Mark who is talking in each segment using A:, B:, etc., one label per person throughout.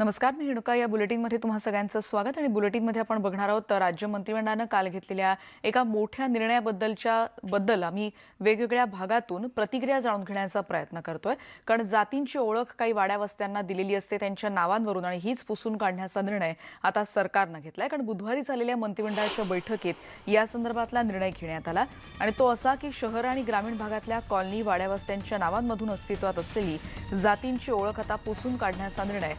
A: नमस्कार मी रेणुका. या बुलेटिनमध्ये तुम्हा सगळ्यांचं स्वागत आणि बुलेटिनमध्ये आपण बघणार आहोत राज्य मंत्रिमंडळानं काल घेतलेल्या एका मोठ्या निर्णयाबद्दलच्या बद्दल आम्ही वेगवेगळ्या भागातून प्रतिक्रिया जाणून घेण्याचा प्रयत्न करतोय. कारण जातींची ओळख काही वाड्यावस्त्यांना दिलेली असते त्यांच्या नावांवरून आणि हीच पुसून काढण्याचा निर्णय आता सरकारनं घेतलाय. कारण बुधवारी झालेल्या मंत्रिमंडळाच्या बैठकीत या संदर्भातला निर्णय घेण्यात आला आणि तो असा की शहर आणि ग्रामीण भागातल्या कॉलनी वाड्यावस्त्यांच्या नावांमधून अस्तित्वात असलेली जातींची ओळख आता पुसून काढण्याचा निर्णय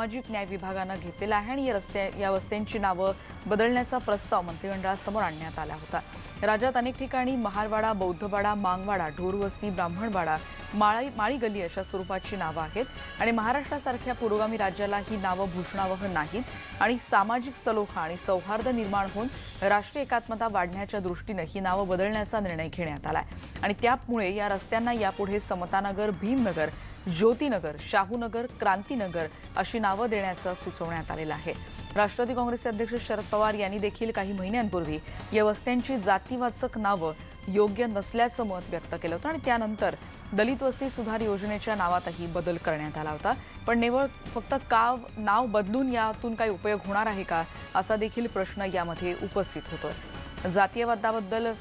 A: सामाजिक न्याय विभागानं घेतलेला आहे आणि या रस्त्या या वस्त्यांची नावं बदलण्याचा प्रस्ताव मंत्रिमंडळासमोर आणण्यात आला होता. राज्यात अनेक ठिकाणी महालवाडा बौद्धवाडा मांगवाडा ढोरवस्ती ब्राह्मणवाडा माळी माळी गल्ली अशा स्वरूपाची नावं आहेत. आणि महाराष्ट्रासारख्या पुरोगामी राज्याला ही नावं भूषणावह नाहीत आणि सामाजिक सलोखा आणि सौहार्द निर्माण होऊन राष्ट्रीय एकात्मता वाढण्याच्या दृष्टीनं ही नावं बदलण्याचा निर्णय घेण्यात आलाय. आणि त्यामुळे या रस्त्यांना यापुढे समतानगर भीमनगर ज्योतीनगर शाहूनगर क्रांतीनगर अशी नावं देण्याचं सुचवण्यात आलेलं आहे. राष्ट्रवादी काँग्रेसचे अध्यक्ष शरद पवार यांनी देखील काही महिन्यांपूर्वी या वस्त्यांची जातीवाचक नावं योग्य नसल्याचं मत व्यक्त केलं होतं आणि त्यानंतर दलित वस्ती सुधार योजनेच्या नावातही बदल करण्यात आला होता. पण निवळ फक्त काव नाव बदलून यातून काही उपयोग होणार आहे का असा देखील प्रश्न यामध्ये उपस्थित होतो जातीयवादाबद्दल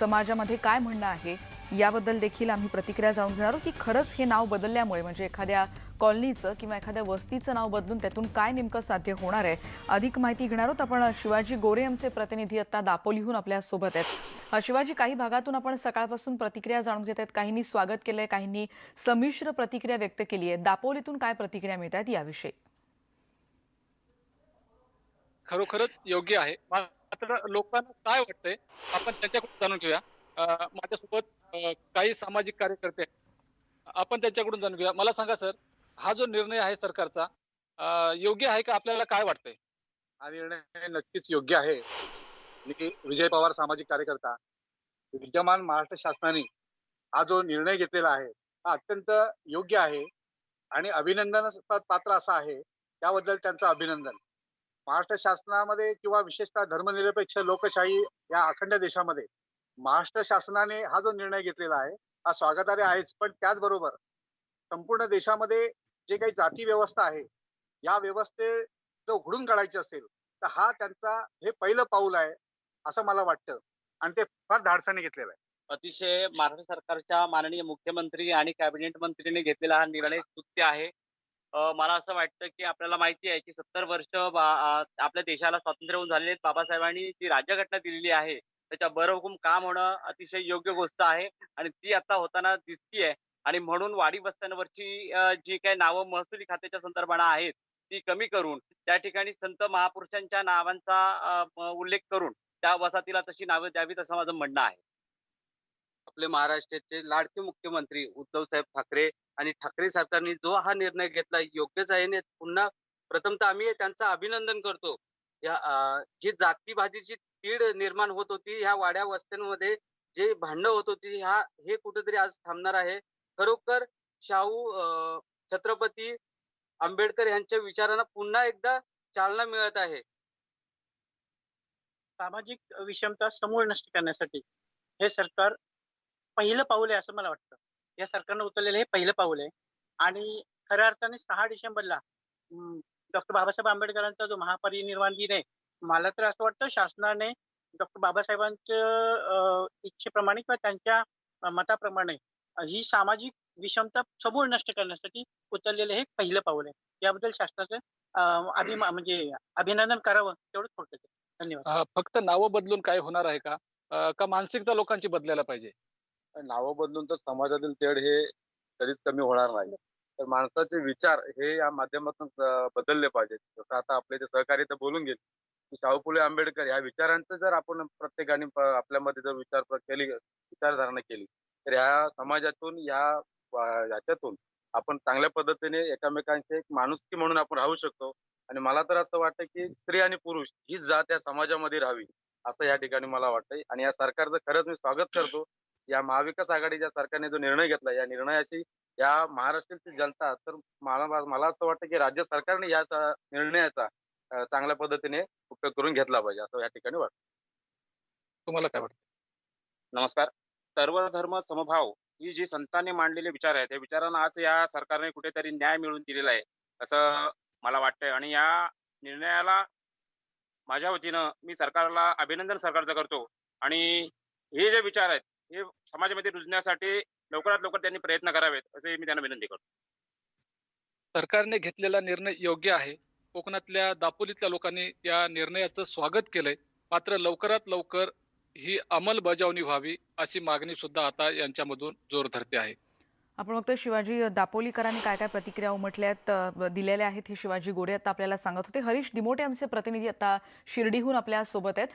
A: समाजामध्ये काय म्हणणं आहे? याबद्दल देखील आम्ही प्रतिक्रिया जाणून घेणार आहोत की खरंच हे नाव बदलल्यामुळे म्हणजे एखाद्या कॉलनीचं किंवा एखाद्या वस्तीचं नाव बदलून त्यातून काय नेमकं साध्य होणार आहे अधिक माहिती घेणार आहोत. आपण शिवाजी गोरे आमचे प्रतिनिधी आता दापोलीहून आपल्यासोबत आहेत. शिवाजी काही भागातून आपण सकाळपासून प्रतिक्रिया जाणून घेत आहेत. काहींनी स्वागत केलंय काहींनी संमिश्र प्रतिक्रिया व्यक्त केली आहे दापोलीतून काय प्रतिक्रिया मिळत आहेत याविषयी?
B: खरोखरच योग्य आहे. मात्र लोकांना काय वाटतंय आपण त्याच्याकडून जाणून घेऊया. माझ्यासोबत काही सामाजिक कार्यकर्ते आपण त्यांच्याकडून जाणून घेऊया मला सांगा सर हा जो निर्णय आहे सरकारचा योग्य आहे का? आपल्याला काय वाटतंय?
C: हा निर्णय नक्कीच योग्य आहे. विजय पवार सामाजिक कार्यकर्ता. विद्यमान महाराष्ट्र शासनाने हा जो निर्णय घेतलेला आहे हा अत्यंत योग्य आहे आणि अभिनंदन पात्र असा आहे. त्याबद्दल त्यांचं अभिनंदन. महाराष्ट्र शासनामध्ये किंवा विशेषतः धर्मनिरपेक्ष लोकशाही या अखंड देशामध्ये महाराष्ट्र शासनाने हा जो निर्णय घेतलेला आहे हा स्वागतार्ह आहेच. पण त्याचबरोबर संपूर्ण देशामध्ये जे काही जाती व्यवस्था आहे या व्यवस्थे जर उघडून काढायची असेल तर हा त्यांचा हे पहिलं पाऊल आहे असं मला वाटतं. आणि ते फार धाडसाने घेतलेलं आहे.
D: अतिशय महाराष्ट्र सरकारच्या माननीय मुख्यमंत्री आणि कॅबिनेट मंत्रीने घेतलेला हा निर्णय स्तुत्य आहे. मला असं वाटतं की आपल्याला माहिती आहे की सत्तर वर्ष आपल्या देशाला स्वातंत्र्य होऊन झालेले. बाबासाहेबांनी जी राज्यघटना दिलेली आहे त्याच्या बरहुकूम काम होणं अतिशय योग्य गोष्ट आहे आणि ती आता होताना दिसतीये. आणि म्हणून वाडी वस्त्यांवरची जी काही नावं महसुली खात्याच्या संदर्भानं आहेत ती कमी करून त्या ठिकाणी संत महापुरुषांच्या नावांचा उल्लेख करून त्या वसाहतीला तशी नावं द्यावीत असं माझं म्हणणं आहे. आपले महाराष्ट्राचे लाडके मुख्यमंत्री उद्धव साहेब ठाकरे आणि ठाकरे सरकारने जो हा निर्णय घेतला योग्यच आहे पुन्हा प्रथमतः आम्ही त्यांचं अभिनंदन करतो. या जी जातीवादीची तीड निर्माण होत होती. ह्या वाड्या वस्त्यांमध्ये जे भांडणं होत होती ह्या हे कुठेतरी आज थांबणार आहे. खरोखर शाहू अं, छत्रपती आंबेडकर यांच्या विचारांना पुन्हा एकदा चालना मिळत आहे.
E: सामाजिक विषमता समूळ नष्ट करण्यासाठी हे सरकार पहिलं पाऊल आहे असं मला वाटतं. या सरकारनं उचललेलं हे पहिलं पाऊल आहे. आणि खऱ्या अर्थाने सहा डिसेंबरला डॉक्टर बाबासाहेब आंबेडकरांचा जो महापरिनिर्वाण दिन आहे मला तर असं वाटतं शासनाने डॉक्टर बाबासाहेबांच्या इच्छेप्रमाणे किंवा त्यांच्या मताप्रमाणे ही सामाजिक विषमता समूळ नष्ट करण्यासाठी उचललेलं हे पहिलं पाऊल आहे. याबद्दल शासनाचं अभिमा म्हणजे अभिनंदन करावं तेवढं थोडक्यात. धन्यवाद.
B: फक्त नावं बदलून काय होणार आहे का? का मानसिकता लोकांची बदलायला पाहिजे?
C: नावं बदलून तर समाजातील तेढ हे कधीच कमी होणार नाही. तर माणसाचे विचार हे या माध्यमातून बदलले पाहिजेत. जसं आता आपले ते सहकारी तर बोलून गेले. शाहू फुले आंबेडकर या विचारांचं जर आपण प्रत्येकाने आपल्यामध्ये जर विचार केली विचारधारणा केली तर ह्या समाजातून या याच्यातून आपण चांगल्या पद्धतीने एकमेकांचे एक माणुसकी म्हणून आपण राहू शकतो. आणि मला तर असं वाटतं की स्त्री आणि पुरुष हीच जात या समाजामध्ये राहावी असं या ठिकाणी मला वाटतंय. आणि या सरकारचं खरंच मी स्वागत करतो. या महाविकास आघाडीच्या सरकारने जो निर्णय घेतला या निर्णयाची या महाराष्ट्राची जनता तर मला मला असं वाटतं की राज्य सरकारने या निर्णयाचा चांगल्या पद्धतीने उपयोग करून घेतला पाहिजे असं या ठिकाणी वाटतं.
B: तुम्हाला काय वाटतं?
D: नमस्कार. सर्व धर्म समभाव ही जी संतांनी मांडलेले विचार आहेत त्या विचारांना आज या सरकारने कुठेतरी न्याय मिळवून दिलेला आहे असं
F: मला वाटतंय. आणि या निर्णयाला माझ्या वतीनं मी सरकारला अभिनंदन सरकारचं करतो. आणि हे जे विचार आहेत हे समाजामध्ये रुजण्यासाठी लवकरात लवकर त्यांनी प्रयत्न करावेत असे मी त्यांना विनंती करतो.
B: सरकारने घेतलेला निर्णय योग्य आहे. कोकणातल्या दापोलीतल्या लोकांनी या निर्णयाचं स्वागत केलंय. मात्र लवकरात लवकर ही अंमलबजावणी व्हावी अशी मागणी सुद्धा आता यांच्यामधून जोर धरते आहे.
A: आपण बघतोय शिवाजी दापोलीकरांनी काय काय प्रतिक्रिया उमटल्या आहेत दिलेल्या आहेत हे शिवाजी गोरे आता आपल्याला सांगत होते. हरीश दिमोटे आमचे प्रतिनिधी आता शिर्डीहून आपल्यासोबत आहेत.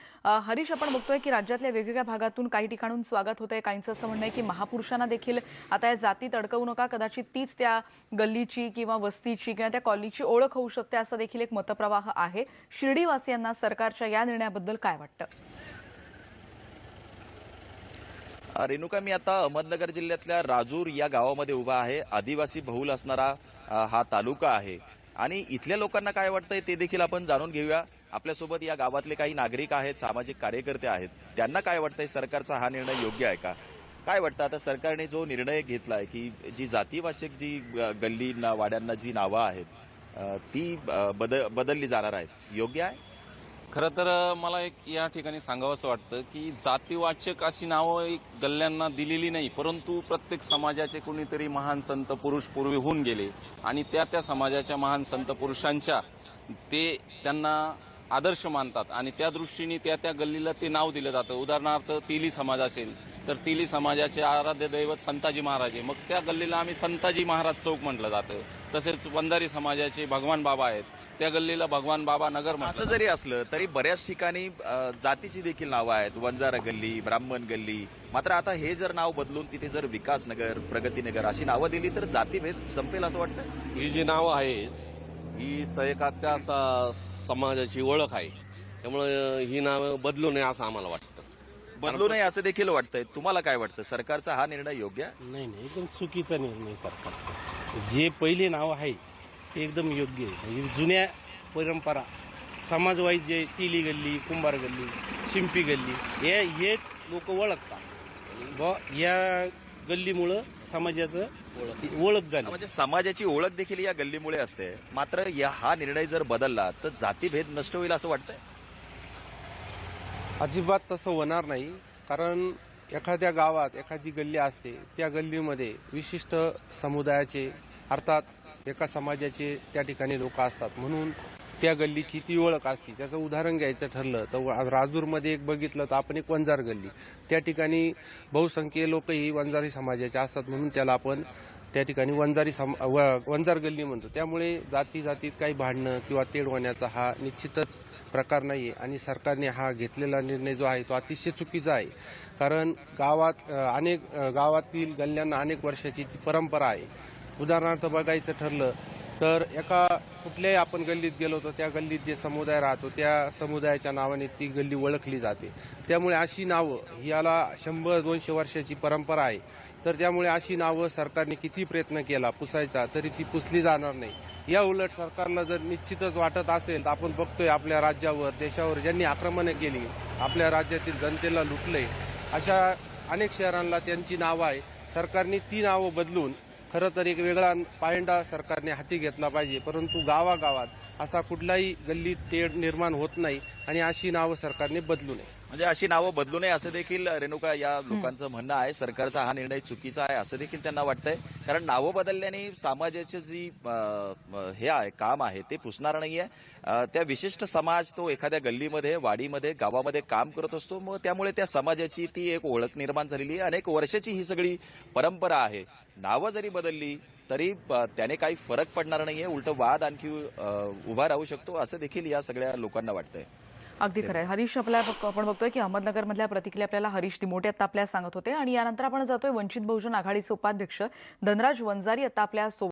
A: हरीश आपण बघतोय की राज्यातल्या वेगवेगळ्या भागातून काही ठिकाणून स्वागत होत आहे काहींचं असं म्हणणं आहे की महापुरुषांना देखील आता या जातीत अडकवू नका. कदाचित तीच त्या गल्लीची किंवा वस्तीची किंवा त्या कॉलनीची ओळख होऊ शकते असा देखील एक मतप्रवाह आहे. शिर्डीवासियांना सरकारच्या या निर्णयाबद्दल काय वाटतं?
G: रेणुका मी आता अहमदनगर जिल्ह्यातल्या राजूर या गावामध्ये उभा आहे. आदिवासी बहुल असणारा हा तालुका आहे. आणि इथल्या लोकांना काय वाटतंय ते देखील आपण जाणून घेऊया. आपल्यासोबत या गावातले काही नागरिक आहेत सामाजिक कार्यकर्ते आहेत. त्यांना काय वाटतंय सरकारचा हा निर्णय योग्य आहे का? काय वाटतं आता सरकारने जो निर्णय घेतलाय की जी जातीवाचक जी गल्लींना वाड्यांना जी नावं आहेत ती अ, बद बदलली जाणार आहेत योग्य आहे?
H: खरं तर मला एक या ठिकाणी सांगावं असं वाटतं की जातीवाचक अशी नावं एक गल्ल्यांना दिलेली नाही परंतु प्रत्येक समाजाचे कोणीतरी महान संत पुरुष पूर्वी होऊन गेले आणि त्या त्या समाजाच्या महान संत पुरुषांच्या ते त्यांना आदर्श मानतात आणि त्या दृष्टीने त्या त्या गल्लीला ते नाव दिलं जातं. उदाहरणार्थ तेली समाज असेल तर तेली समाजाचे आराध्य दैवत संताजी महाराज आहे. मग त्या गल्लीला आम्ही संताजी महाराज चौक म्हटलं जातं. तसेच वंजारी समाजाचे भगवान बाबा आहेत. त्या गल्लीला भगवान बाबा नगर
G: असं जरी असलं तरी बऱ्याच ठिकाणी जातीची देखील नावं आहेत. वंजारा गल्ली ब्राह्मण गल्ली. मात्र आता हे जर नाव बदलून तिथे जर विकासनगर प्रगतीनगर अशी नावं दिली तर जातीभेद संपेल असं वाटतं?
I: ही जी नावं आहेत ही स- एका त्या स- समाजाची ओळख आहे. त्यामुळे ही नावं बदलू नये असं आम्हाला वाटतं.
G: बदलू नये असं देखील वाटतंय. तुम्हाला काय वाटतं? सरकारचा हा निर्णय योग्य आहे?
J: नाही नाही. एकदम चुकीचा निर्णय सरकारचा. जे पहिले नाव आहे ते एकदम योग्य आहे. म्हणजे जुन्या परंपरा समाजवाईज जे तिली गल्ली कुंभार गल्ली शिंपी गल्ली हे हेच लोक ओळखतात. ब या गल्लीमुळं समाजाचं ओळख झाली.
G: म्हणजे समाजाची ओळख देखील या गल्लीमुळे असते. मात्र या हा निर्णय जर बदलला तर जातीभेद नष्ट होईल असं वाटतंय?
J: अजिबात तसं होणार नाही. कारण एखाद्या गावात एखादी गल्ली असते त्या गल्लीमध्ये विशिष्ट समुदायाचे अर्थात एका समाजाचे त्या ठिकाणी लोक असतात. म्हणून त्या गल्लीची ती ओळख असते. त्याचं उदाहरण घ्यायचं ठरलं तर राजूरमध्ये एक बघितलं तर आपण एक वंजार गल्ली. त्या ठिकाणी बहुसंख्य लोक ही वंजारी समाजाचे असतात म्हणून त्याला आपण त्या ठिकाणी वंजारी सम व- वंजार गल्ली म्हणतो. त्यामुळे जाती जातीत काही भांडणं किंवा तेढ होण्याचा हा निश्चितच प्रकार नाही आहे आणि सरकारने हा घेतलेला निर्णय जो आहे तो अतिशय चुकीचा आहे. कारण गावात अनेक गावातील गल्ल्यांना अनेक वर्षाची ती परंपरा आहे. उदाहरणार्थ बघायचं ठरलं तर एका कुठल्याही आपण गल्लीत गेलो तर त्या गल्लीत जे समुदाय राहतो त्या समुदायाच्या नावाने ती गल्ली ओळखली जाते. त्यामुळे अशी नावं याला शंभर दोनशे वर्षाची परंपरा आहे. तर त्यामुळे अशी नावं सरकारने किती प्रयत्न केला पुसायचा तरी ती पुसली जाणार नाही. या उलट सरकारला जर निश्चितच वाटत असेल तर आपण बघतोय आपल्या राज्यावर देशावर ज्यांनी आक्रमणं केली आपल्या राज्यातील जनतेला लुटले अशा अनेक शहरांना त्यांची नावं आहे सरकारने ती नावं बदलून खरं तर एक वेगळा पायंडा सरकारने हाती घेतला पाहिजे परंतु गावागावात असा कुठलाही गल्ली तेढ निर्माण होत नाही आणि अशी नावं सरकारने बदलू नये.
G: म्हणजे अशी नावं बदलू नये असं देखील रेणुका या लोकांचं म्हणणं आहे. सरकारचा हा निर्णय चुकीचा आहे असं देखील त्यांना वाटतंय. कारण नावं बदलल्याने समाजाचे जी हे आहे काम आहे ते पुसणार नाही आहे. त्या विशिष्ट समाज तो एखाद्या गल्लीमध्ये वाडीमध्ये गावामध्ये काम करत असतो. मग त्यामुळे त्या समाजाची ती एक ओळख निर्माण झालेली आहे. अनेक वर्षाची ही सगळी परंपरा आहे. नावं जरी बदलली तरी त्याने काही फरक पडणार नाहीये. उलट वाद आणखी उभा राहू शकतो असं देखील या सगळ्या लोकांना वाटतंय.
A: अगदी खरं आहे. हरीश आपल्या आपण बघतोय की अहमदनगरमधल्या प्रतिक्रिया आपल्याला हरीश दिमोटे आता आपल्याला सांगत होते. आणि यानंतर आपण जातोय वंचित बहुजन आघाडीचे उपाध्यक्ष धनराज वंजारी. आता आपल्यासोबत